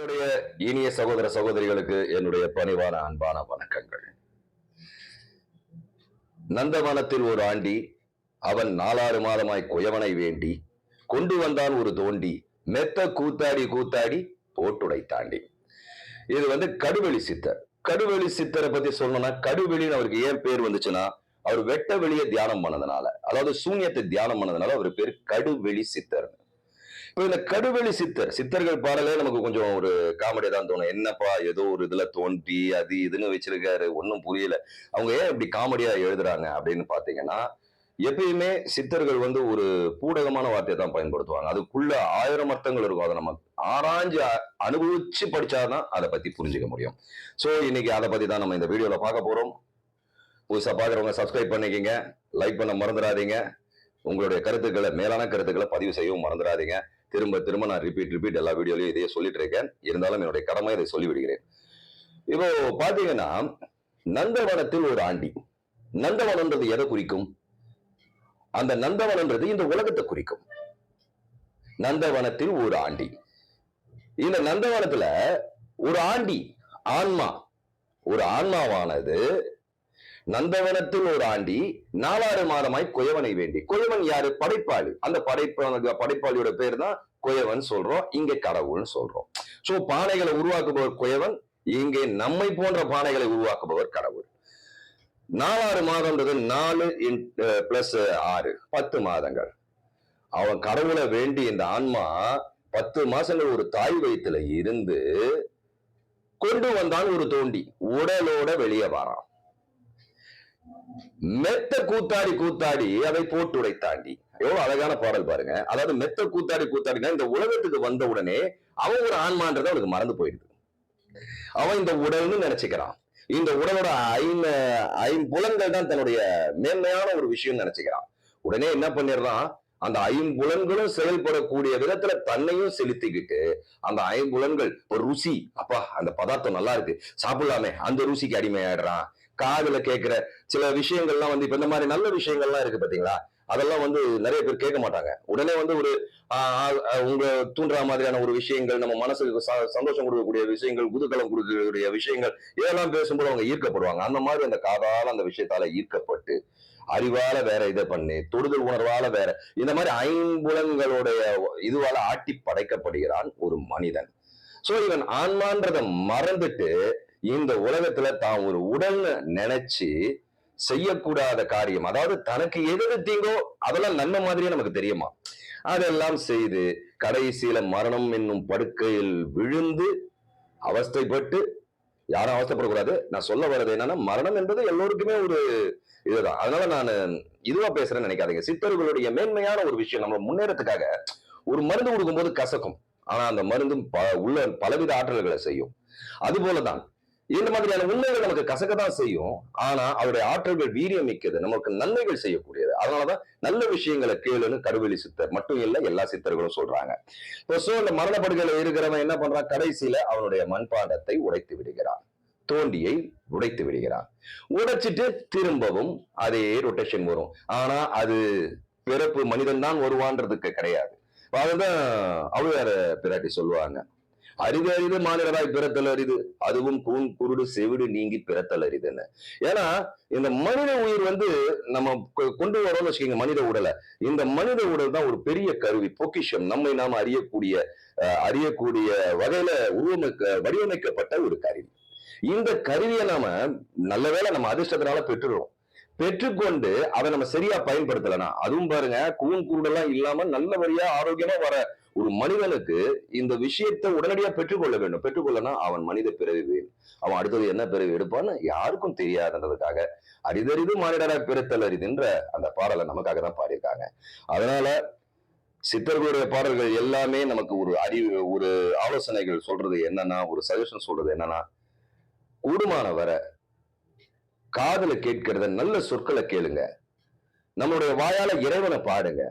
என்னுடைய இனிய சகோதர சகோதரிகளுக்கு என்னுடைய பணிவான அன்பான வணக்கங்கள். நந்தவனத்தில் ஒரு ஆண்டி அவன் நாலாறு மாதமாய் குயவனை வேண்டி கொண்டு வந்தான் ஒரு தோண்டி மெத்த கூத்தாடி கூத்தாடி போட்டுடை தாண்டி இது வந்து கடுவெளி சித்தர். கடுவெளி சித்தரை பத்தி சொல்லணும்னா கடுவெளின்னு அவருக்கு ஏன் பேர் வந்துச்சுன்னா அவர் வெட்ட வெளியே தியானம் பண்ணதுனால அதாவது சூன்யத்தை தியானம் பண்ணதுனால அவர் பேர் கடுவெளி சித்தர் இப்போ இந்த கடுவெளி சித்தர் சித்தர்கள் பாடலே நமக்கு கொஞ்சம் ஒரு காமெடி தான் தோணும். என்னப்பா ஏதோ ஒரு இதுல தோன்றி அது இதுன்னு வச்சிருக்காரு. ஒன்றும் புரியல. அவங்க ஏன் இப்படி காமெடியா எழுதுறாங்க அப்படின்னு பாத்தீங்கன்னா எப்பயுமே சித்தர்கள் வந்து ஒரு பூடகமான வார்த்தையை தான் பயன்படுத்துவாங்க. அதுக்குள்ள ஆயிரம் அர்த்தங்கள் இருக்கும். அதை நம்ம ஆராய்ஞ்சு அனுபவிச்சு படிச்சாதான் அதை பத்தி புரிஞ்சுக்க முடியும். ஸோ இன்னைக்கு அதை பத்தி தான் நம்ம இந்த வீடியோல பார்க்க போறோம். புதுசாக பார்க்குறவங்க சப்ஸ்கிரைப் பண்ணிக்கிங்க. லைக் பண்ண மறந்துடாதீங்க. உங்களுடைய கருத்துக்களை மேலான கருத்துக்களை பதிவு செய்யவும் மறந்துடாதீங்க. திரும்ப திரும்ப நான் ரிப்பீட் ரிப்பீட் எல்லா வீடியோலையும் இதையே சொல்லிட்டு இருக்கேன் இருந்தாலும் என்னுடைய கடமை இதை சொல்லிவிடுகிறேன். இப்போ பாத்தீங்கன்னா நந்தவனத்தில் ஒரு ஆண்டி. நந்தவனம்ன்றது எதை குறிக்கும்? அந்த நந்தவனம்ன்றது இந்த உலகத்தை குறிக்கும். நந்தவனத்தில் ஒரு ஆண்டி. இந்த நந்தவனத்துல ஒரு ஆண்டி ஆன்மா. ஒரு ஆன்மாவானது நந்தவனத்தில் ஒரு ஆண்டி நாலாறு மாதமாய் குயவனை வேண்டி. குயவன் யாரு? படைப்பாளி. அந்த படைப்பு படைப்பாளியோட பேர் தான் குயவன் சொல்றோம். இங்க கடவுள்னு சொல்றோம். சோ பானைகளை உருவாக்குபவர் குயவன். இங்கே நம்மை போன்ற பானைகளை உருவாக்குபவர் கடவுள். நாலாறு மாதம்ன்றது நாலு பிளஸ் ஆறு. பத்து மாதங்கள். அவன் கடவுளை வேண்டி இந்த ஆன்மா பத்து மாசங்கள் ஒரு தாய் வயிற்றுல இருந்து கொண்டு வந்தான் ஒரு தோண்டி. உடலோட வெளியே வரான். மெத்த கூத்தாடி கூத்தாடி அதை போட்டுடை தாண்டி எவ்வளவு அழகான பாடல் பாருங்க. அதாவது மெத்த கூத்தாடி கூத்தாடினா இந்த உலகத்துக்கு வந்த உடனே அவன் ஒரு ஆன்மான்றது அவனுக்கு மறந்து போயிடுது. அவன் இந்த உடல்னு நினைச்சுக்கிறான். இந்த உடலோட ஐம் ஐம்புலங்கள் தான் தன்னுடைய மேன்மையான ஒரு விஷயம் நினைச்சுக்கிறான். உடனே என்ன பண்ணிடுறான்? அந்த ஐம்புலன்களும் செயல்படக்கூடிய விதத்துல தன்னையும் செலுத்திக்கிட்டு அந்த ஐம்புலன்கள் ஒரு ருசி அப்பா அந்த பதார்த்தம் நல்லா இருக்கு. சாப்பிடலாமே. அந்த ருசிக்கு அடிமையாயிடுறான். காதுல கேட்கிற சில விஷயங்கள்லாம் வந்து இப்ப இந்த மாதிரி நல்ல விஷயங்கள்லாம் இருக்கு பாத்தீங்களா? அதெல்லாம் வந்து நிறைய பேர் கேட்க மாட்டாங்க. உடனே வந்து ஒரு ஆஹ், உங்க தூண்டுற மாதிரியான ஒரு விஷயங்கள் நம்ம மனசுக்கு ச- சந்தோஷம் கொடுக்கக்கூடிய விஷயங்கள் குதூகலம் கொடுக்கக்கூடிய விஷயங்கள் இதெல்லாம் பேசும்போது அவங்க ஈர்க்கப்படுவாங்க. அந்த மாதிரி அந்த காதால அந்த விஷயத்தால ஈர்க்கப்பட்டு அறிவால வேற இதை பண்ணி தொடுதல் உணர்வால வேற இந்த மாதிரி ஐம்புலங்களுடைய இதுவால ஆட்டி படைக்கப்படுகிறான் ஒரு மனிதன். சோ இவன் ஆன்மான்றதை மறந்துட்டு இந்த உலகத்துல தான் ஒரு உடல்னு நினைச்சு செய்யக்கூடாத காரியம் அதாவது தனக்கு எது தீங்கோ அதெல்லாம் நன்மை மாதிரியே நமக்கு தெரியுமா? அதெல்லாம் செய்து கடைசியில மரணம் என்னும் படுக்கையில் விழுந்து அவஸ்தைப்பட்டு யாரும் அவஸ்தைப்படக்கூடாது. நான் சொல்ல வர்றது என்னன்னா மரணம் என்பது எல்லோருக்குமே ஒரு இதுதான். அதனால நான் இதுவா பேசுறேன்னு நினைக்காதீங்க. சித்தர்களுடைய மேன்மையான ஒரு விஷயம் நம்ம முன்னேறத்துக்காக ஒரு மருந்து கொடுக்கும்போது கசக்கும். ஆனா அந்த மருந்து உள்ள பலவித ஆற்றல்களை செய்யும். அது போலதான் இந்த மாதிரியான உண்மைகள் நமக்கு கசக்கத்தான் செய்யும். ஆனா அவருடைய ஆற்றல்கள் வீரியம் மிக்கது. நமக்கு நன்மைகள் செய்யக்கூடியது. அதனாலதான் நல்ல விஷயங்களை கேளுன்னு கருவெளி சித்தர் மட்டும் இல்ல எல்லா சித்தர்களும் சொல்றாங்க. இப்போ சோ இந்த மரணப்படுகையில இருக்கிறவன் என்ன பண்றான்? கடைசியில அவனுடைய மண்பாண்டத்தை உடைத்து விடுகிறான். தோண்டியை உடைத்து விடுகிறான். உடைச்சிட்டு திரும்பவும் அதே ரொட்டேஷன் வரும். ஆனா அது பிறப்பு மனிதன் தான் வருவான்றதுக்கு கிடையாது. அதுதான் அழுவார பிராட்டி சொல்லுவாங்க. அறிவு அறிவு மாநிலராய் பிறத்தல் அரிது அதுவும் கூன் குருடு செவிடு நீங்கி பிறத்தல் அரிதுன்னு ஏன்னா இந்த மனித உயிர் வந்து நம்ம கொ- கொண்டு வரோம்னு வச்சுக்கோங்க மனித உடலை. இந்த மனித உடல் தான் ஒரு பெரிய கருவி பொக்கிஷம். நம்மை நாம அறியக்கூடிய அஹ், அறியக்கூடிய வகையில உருவமைக்க வடிவமைக்கப்பட்ட ஒரு கருவி. இந்த கருவியை நாம நல்லவேளை நம்ம அதிர்ஷ்டத்தினால பெற்றுடுறோம் பெற்றுக்கொண்டு அதை நம்ம சரியா பயன்படுத்தலைன்னா அதுவும் பாருங்க கூன் குருடெல்லாம் இல்லாம நல்லபடியா ஆரோக்கியமா வர ஒரு மனிதனுக்கு இந்த விஷயத்தை உடனடியா பெற்றுக்கொள்ள வேண்டும். பெற்றுக்கொள்ளனா அவன் மனித பிறவி வேணும். அவன் அடுத்தது என்ன பிறவி எடுப்பான்னு யாருக்கும் தெரியாதுன்றதுக்காக அரிதறிது மானிடராய் பிறத்தல் அரிதுன்ற அந்த பாடலை நமக்காக தான் பாடியிருக்காங்க. அதனால சித்தர்களுடைய பாடல்கள் எல்லாமே நமக்கு ஒரு அறிவு ஒரு ஆலோசனைகள் சொல்றது என்னன்னா ஒரு சஜஷன் சொல்றது என்னன்னா கூடுமான வர காதுல கேட்கிறத நல்ல சொற்களை கேளுங்க. நம்மளுடைய வாயால இறைவனை பாடுங்க.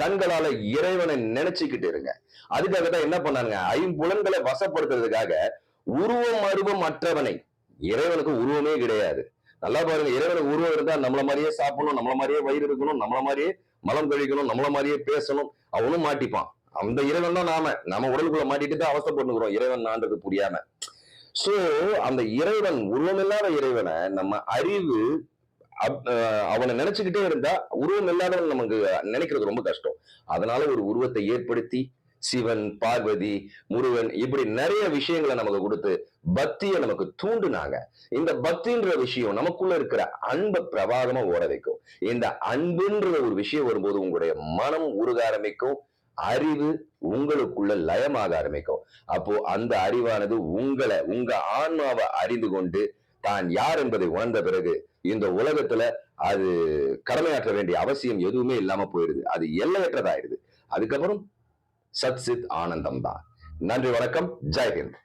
கண்களால இறைவனை நினைச்சுக்கிட்டு இருங்க. அதுக்காக தான் என்ன பண்ணாங்க ஐம்புலன்களை வசப்படுத்துறதுக்காக உருவம் அருவம் அற்றவனை இறைவனுக்கு உருவமே கிடையாது. நல்லா பாருங்க இறைவனுக்கு உருவம் இருந்தா நம்மள மாதிரியே சாப்பிடணும் நம்மள மாதிரியே வயிறு இருக்கணும் நம்மள மாதிரியே மலம் கழிக்கணும் நம்மள மாதிரியே பேசணும் அவனும் மாட்டிப்பான். அந்த இறைவன் தான் நாம. நம்ம உடலுக்குள்ள மாட்டிட்டு தான் அவசப்படுகிறோம் இறைவன் நான்றது புரியாம. சோ அந்த இறைவன் உருவமில்லாத இறைவனை நம்ம அறிவு அவனை நினைச்சுக்கிட்டே இருந்தா உருவம் இல்லாதவன் நமக்கு நினைக்கிறது ரொம்ப கஷ்டம். அதனால ஒரு உருவத்தை ஏற்படுத்தி சிவன் பார்வதி முருகன் இப்படி நிறைய விஷயங்களை நமக்கு கொடுத்து பக்தியை நமக்கு தூண்டுனாங்க. இந்த பக்தின்ற விஷயம் நமக்குள்ள இருக்கிற அன்பை பிரவாகமா ஓட வைக்கும். இந்த அன்புன்ற ஒரு விஷயம் வரும்போது உங்களுடைய மனம் உருக ஆரம்பிக்கும். அறிவு உங்களுக்குள்ள லயமாக ஆரம்பிக்கும். அப்போ அந்த அறிவானது உங்களை உங்க ஆன்மாவை அறிந்து கொண்டு தான் யார் என்பதை உணர்ந்த பிறகு இந்த உலகத்துல அது கடமையாற்ற வேண்டிய அவசியம் எதுவுமே இல்லாம போயிடுது. அது எல்லையற்றதாயிடுது. அதுக்கப்புறம் சத் சித் ஆனந்தம் தான் நன்றி வணக்கம். ஜெய்ஹிந்த்